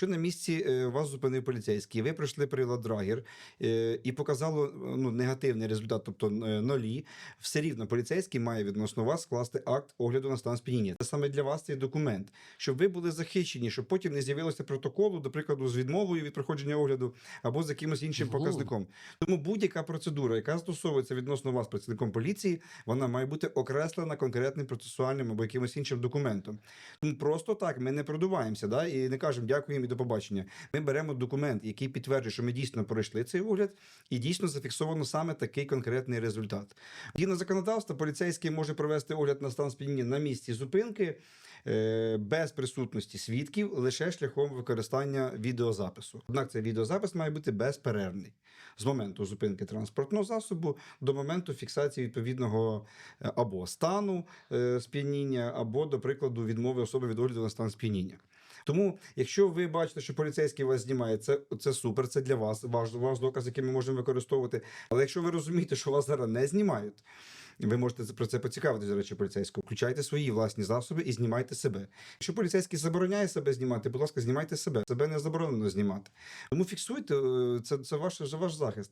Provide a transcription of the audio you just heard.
Якщо на місці е, вас зупинив поліцейський, ви пройшли прилад Драгер е, і показало е, ну, негативний результат, тобто нолі, все рівно поліцейський має відносно вас скласти акт огляду на стан сп'яніння. Це саме для вас цей документ, щоб ви були захищені, щоб потім не з'явилося протоколу, до прикладу, з відмовою від проходження огляду або з якимось іншим Мгм. показником. Тому будь-яка процедура, яка стосовується відносно вас працівником поліції, вона має бути окреслена конкретним процесуальним або якимось іншим документом. Тому просто так ми не продуваємося, да, і не кажемо дякуємо до побачення. Ми беремо документ, який підтверджує, що ми дійсно пройшли цей огляд, і дійсно зафіксовано саме такий конкретний результат. Згідно законодавства, поліцейський може провести огляд на стан сп'яніння на місці зупинки е, без присутності свідків, лише шляхом використання відеозапису. Однак цей відеозапис має бути безперервний з моменту зупинки транспортного засобу до моменту фіксації відповідного е, або стану е, сп'яніння, або, до прикладу, відмови особи від огляду на стан сп'яніння. Тому, якщо ви бачите, що поліцейський вас знімає, це, це супер, це для вас, ваш, ваш доказ, який ми можемо використовувати. Але якщо ви розумієте, що вас зараз не знімають, ви можете про це поцікавитися, до речі, поліцейського. Включайте свої власні засоби і знімайте себе. Якщо поліцейський забороняє себе знімати, будь ласка, знімайте себе. Себе не заборонено знімати. Тому фіксуйте, е, це, це ваш, ваш захист.